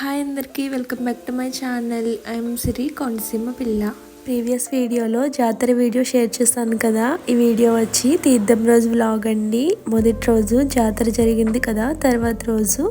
Hi అందరికీ welcome back to my channel. I'm Siri Konaseema పిల్ల. Previous వీడియోలో జాతర వీడియో షేర్ చేశాను కదా. ఈ వీడియో వచ్చి తీర్థం రోజు వ్లాగ్ అండి. మొదటి రోజు జాతర జరిగింది కదా తర్వాత రోజు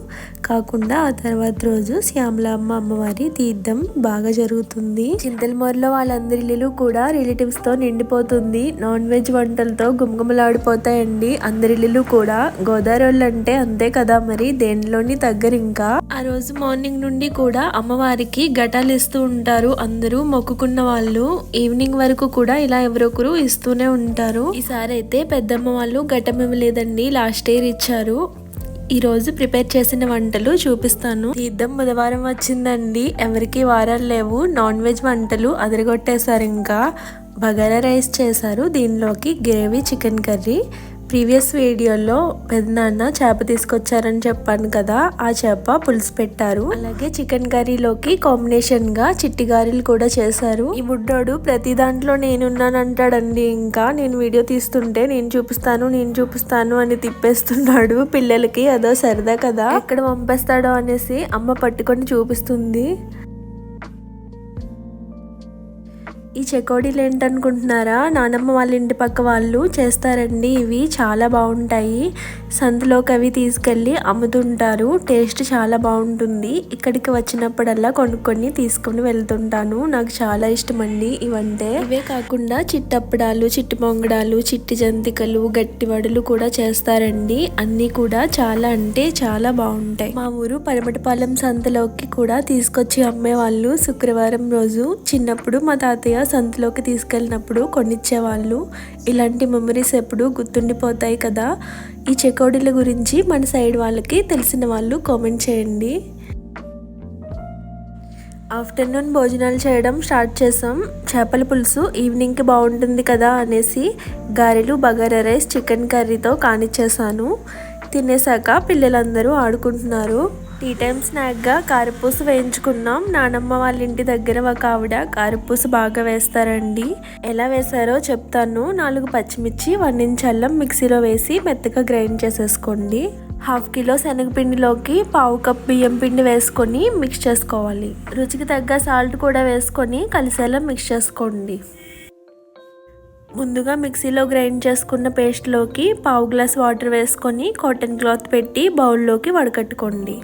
కాకుండా ఆ తర్వాత రోజు శ్యామలమ్మ అమ్మవారి తీర్థం బాగా జరుగుతుంది. చింతలమూరులో వాళ్ళందరి ఇల్లు కూడా రిలేటివ్స్తో నిండిపోతుంది. నాన్ వెజ్ వంటలతో గుమగుమలాడిపోతాయండి. అందరి ఇల్లు కూడా గోదావరి వాళ్ళు అంటే అంతే కదా మరి దేనిలోని దగ్గర ఇంకా. ఆ రోజు మార్నింగ్ నుండి కూడా అమ్మవారికి ఘటాలు ఇస్తూ ఉంటారు. అందరూ మొక్కుకున్న వాళ్ళు ఈవినింగ్ వరకు కూడా ఇలా ఎవరొకరు ఇస్తూనే ఉంటారు. ఈసారి అయితే పెద్దమ్మ వాళ్ళు ఘటం ఇవ్వలేదండి లాస్ట్ ఇయర్ ఇచ్చారు. ఈ రోజు ప్రిపేర్ చేసిన వంటలు చూపిస్తాను. తీర్థం బుధవారం వచ్చిందండి. ఎవరికి వారాలు లేవు. నాన్ వెజ్ వంటలు అదరగొట్టేశారు ఇంకా. బగారా రైస్ చేశారు. దీనిలోకి గ్రేవీ చికెన్ కర్రీ ప్రీవియస్ వీడియోలో పెద్దనాన్న చేప తీసుకొచ్చారని చెప్పాను కదా ఆ చేప పులుసు పెట్టారు. అలాగే చికెన్ కర్రీలోకి కాంబినేషన్గా చిట్టి గారెలు కూడా చేశారు. ఈ బుడ్డోడు ప్రతి దాంట్లో నేనున్నానంటాడండి. ఇంకా నేను వీడియో తీస్తుంటే నేను చూపిస్తాను నేను చూపిస్తాను అని తిప్పేస్తున్నాడు. పిల్లలకి అదో సరదా కదా. ఎక్కడ పంపేస్తాడో అనేసి అమ్మ పట్టుకొని చూపిస్తుంది. ఈ చెకోడీలు ఏంటనుకుంటున్నారా? నానమ్మ వాళ్ళ ఇంటి పక్క వాళ్ళు చేస్తారండి. ఇవి చాలా బాగుంటాయి. సంతలోకి అవి తీసుకెళ్ళి అమ్ముతుంటారు. టేస్ట్ చాలా బాగుంటుంది. ఇక్కడికి వచ్చినప్పుడల్లా కొనుక్కొని తీసుకొని వెళ్తుంటాను. నాకు చాలా ఇష్టం అండి ఇవంటే. ఇవే కాకుండా చిట్టప్పడాలు చిట్టి పొంగడాలు చిట్టి జంతికలు గట్టి వడలు కూడా చేస్తారండి. అన్నీ కూడా చాలా అంటే చాలా బాగుంటాయి. మా ఊరు పరమటిపాలెం సంతలోకి కూడా తీసుకొచ్చి అమ్మేవాళ్ళు శుక్రవారం రోజు. చిన్నప్పుడు మా తాతయ్య సంతలోకి తీసుకెళ్ళినప్పుడు కొనిచ్చేవాళ్ళు. ఇలాంటి మెమరీస్ ఎప్పుడు గుర్తుండిపోతాయి కదా? ఈ చెకోడీల గురించి మన సైడ్ వాళ్ళకి తెలిసిన వాళ్ళు కామెంట్ చేయండి. ఆఫ్టర్నూన్ భోజనాలు చేయడం స్టార్ట్ చేసాం చేపల పులుసు ఈవినింగ్కి బాగుంటుంది కదా అనేసి గారెలు బగారా రైస్ చికెన్ కర్రీతో కానిచ్చేసాను తినేసాక పిల్లలందరూ ఆడుకుంటున్నారు. టీ టైం స్నాక్గా కారపూస వేయించుకున్నాం. నానమ్మ వాళ్ళ ఇంటి దగ్గర ఒక ఆవిడ కారపూస బాగా వేస్తారండి. ఎలా వేశారో చెప్తాను. నాలుగు పచ్చిమిర్చి వన్ ఇంచ్ అల్లం మిక్సీలో వేసి మెత్తగా గ్రైండ్ చేసేసుకోండి. హాఫ్ కిలో శనగపిండిలోకి పావు కప్ బియ్యం పిండి వేసుకొని మిక్స్ చేసుకోవాలి. రుచికి తగ్గ సాల్ట్ కూడా వేసుకొని కలిసేలా మిక్స్ చేసుకోండి. ముందుగా మిక్సీలో గ్రైండ్ చేసుకున్న పేస్ట్లోకి పావు గ్లాస్ వాటర్ వేసుకొని కాటన్ క్లాత్ పెట్టి బౌల్లోకి వడకట్టుకోండి.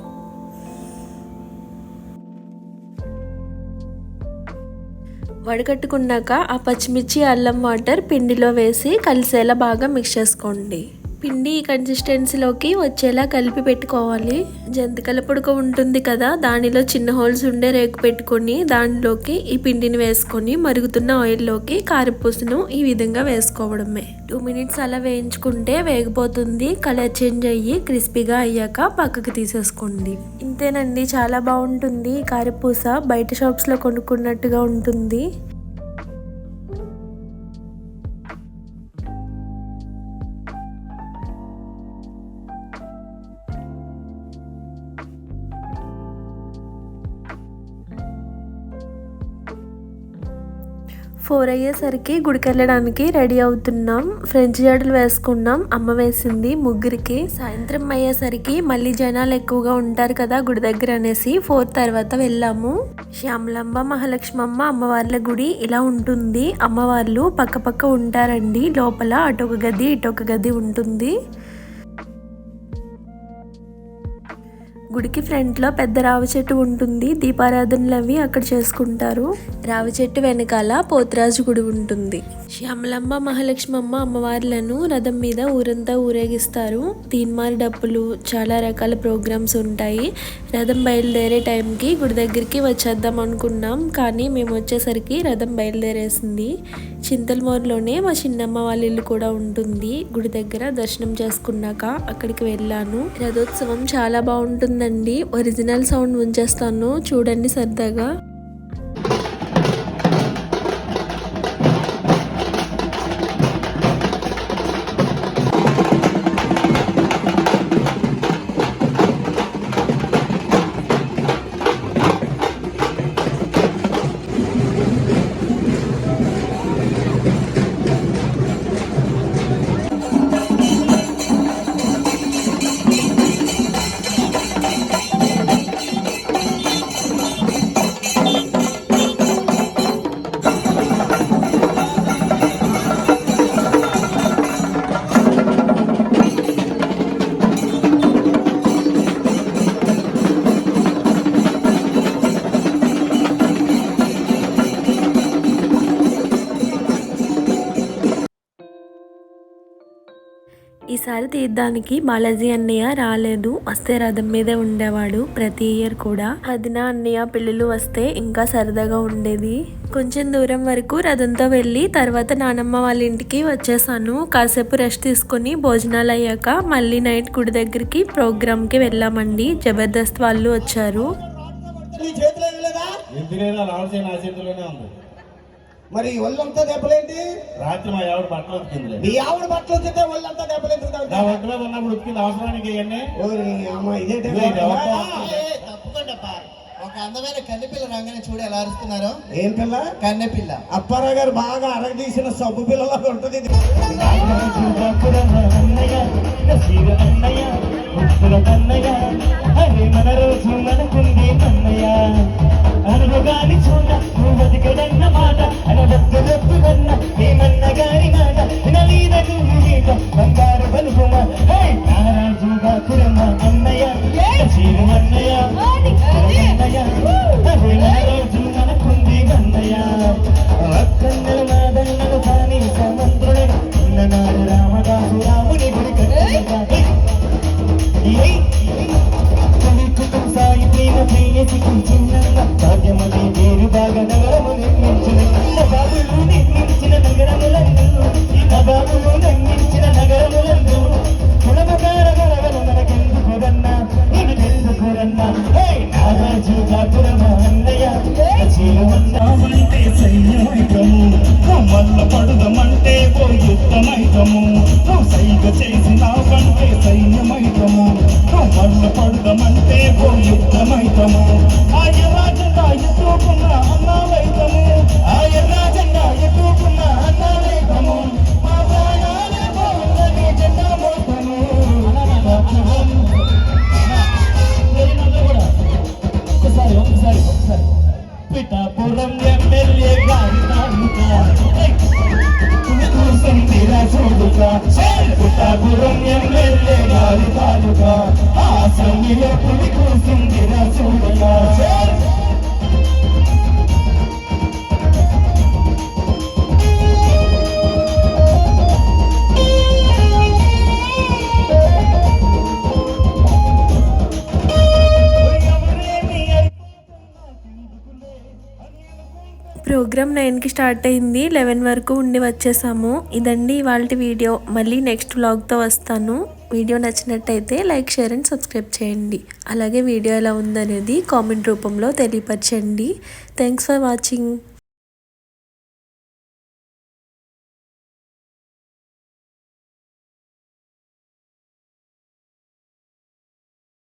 వడకట్టుకున్నాక ఆ పచ్చిమిర్చి అల్లం వాటర్ పిండిలో వేసి కలిసేలా బాగా మిక్స్ చేసుకోండి. పిండి కన్సిస్టెన్సీలోకి వచ్చేలా కలిపి పెట్టుకోవాలి. జంతికల పొడుక ఉంటుంది కదా దానిలో చిన్న హోల్స్ ఉండే రేకు పెట్టుకొని దానిలోకి ఈ పిండిని వేసుకొని మరుగుతున్న ఆయిల్లోకి కారపూసను ఈ విధంగా వేసుకోవడమే. టూ మినిట్స్ అలా వేయించుకుంటే వేగిపోతుంది కలర్ చేంజ్ అయ్యి క్రిస్పీగా అయ్యాక పక్కకు తీసేసుకోండి. ఇంతేనండి చాలా బాగుంటుంది ఈ కారపూస. బయట షాప్స్లో కొనుక్కున్నట్టుగా ఉంటుంది. ఫోర్ అయ్యేసరికి గుడికి వెళ్ళడానికి రెడీ అవుతున్నాం. ఫ్రెంచ్ జడలు వేసుకున్నాం. అమ్మ వేసింది ముగ్గురికి. సాయంత్రం అయ్యేసరికి మళ్ళీ జనాలు ఎక్కువగా ఉంటారు కదా గుడి దగ్గర అనేసి ఫోర్ తర్వాత వెళ్ళాము. శ్యామలంబ మహాలక్ష్మమ్మ అమ్మవార్ల గుడి ఇలా ఉంటుంది. అమ్మవార్లు పక్క పక్క ఉంటారండి. లోపల అటొక గది ఇటొక గది ఉంటుంది. గుడికి ఫ్రంట్లో పెద్ద రావి చెట్టు ఉంటుంది. దీపారాధనలు అవి అక్కడ చేసుకుంటారు. రావి చెట్టు వెనకాల పోతురాజు గుడి ఉంటుంది. శ్యామలమ్మ మహాలక్ష్మమ్మ అమ్మవార్లను రథం మీద ఊరంతా ఊరేగిస్తారు. తీన్మార్ డప్పులు చాలా రకాల ప్రోగ్రామ్స్ ఉంటాయి. రథం బయలుదేరే టైంకి గుడి దగ్గరికి వచ్చేద్దాం అనుకున్నాం. కానీ మేము వచ్చేసరికి రథం బయలుదేరేసింది. చింతలమూరులోనే మా చిన్నమ్మ వాళ్ళ ఇల్లు కూడా ఉంటుంది. గుడి దగ్గర దర్శనం చేసుకున్నాక అక్కడికి వెళ్ళాను. రథోత్సవం చాలా బాగుంటుంది. బాగుంటుందండి ఒరిజినల్ సౌండ్ ఉంచేస్తాను. చూడండి సరదాగా. ఈసారి తీర్థానికి బాలాజీ అన్నయ్య రాలేదు. వస్తే రథం మీదే ఉండేవాడు ప్రతి ఇయర్ కూడా. వదిన అన్నయ్య పిల్లలు వస్తే ఇంకా సరదాగా ఉండేది. కొంచెం దూరం వరకు రథంతో వెళ్ళి తర్వాత నానమ్మ వాళ్ళ ఇంటికి వచ్చేసాను. కాసేపు రెస్ట్ తీసుకొని భోజనాలు అయ్యాక మళ్ళీ నైట్ గుడి దగ్గరికి ప్రోగ్రామ్కి వెళ్ళామండి. జబర్దస్త్ వాళ్ళు వచ్చారు. మరి ఒళ్ళంతా దెబ్బలేంటి? రాత్రి మా ఆవిడ బట్టలు ఉతికిందిలే. నీ ఆవిడ బట్టలు తింటే ఒళ్ళంతా దెబ్బలేంటి నా ఒంటి మీద ఉన్నప్పుడు ఉతికింది అవసరానికి ఇవన్నీ అమ్మ ఇదేంటి? తప్పకుండా ఒక అందమైన కన్నెపిల్ల రంగని చూడు ఎలా అరుస్తున్నారు. ఏం పిల్ల? కన్నెపిల్ల. అప్పారావు గారు బాగా అరగదీసిన సబ్బు పిల్లలాగా ఉంటుంది ఇది. మన రోజు మనకుంది అన్నయ్య అనుభవాన్ని చూడ నువ్వు బతికడన్న మాట అనవద్దు రప్పుదన్న మేమన్న గారి కుటుంబ సాయి ప్రేమ ప్రేయసి చిన్న సాధ్యమని వేరు బాగా నగరము నిర్మించిన బాబులు నిర్మించిన ఈ సైగ చేసినావంటే సైన్యమైతము? మల్ల పడుదమంటే ఓ యుద్ధమైతము? ఆయ రాజంగా ఎత్తుకున్న అన్నాలైతము? ఆయ రాజంగా ఎత్తుకున్న అన్నాలైతము? మా ప్రాణాలే పోవులని జెండా మోసము ఒకసారి ఒకసారి ఒకసారి పిఠాపురం చూడుగా పిఠాపురం ఎమ్మెల్యే గారి తాలూకా. ఆ సంగిలో పులి కూర్చుందిరా చూడుగా ప్రోగ్రామ్ నైన్కి స్టార్ట్ అయింది. లెవెన్ వరకు ఉండి వచ్చేసాము. ఇదండి ఇవాళ వీడియో. మళ్ళీ నెక్స్ట్ వ్లాగ్తో వస్తాను. వీడియో నచ్చినట్టయితే లైక్ షేర్ అండ్ సబ్స్క్రైబ్ చేయండి. అలాగే వీడియో ఎలా ఉందనేది కామెంట్ రూపంలో తెలియపరచండి. Thanks for watching.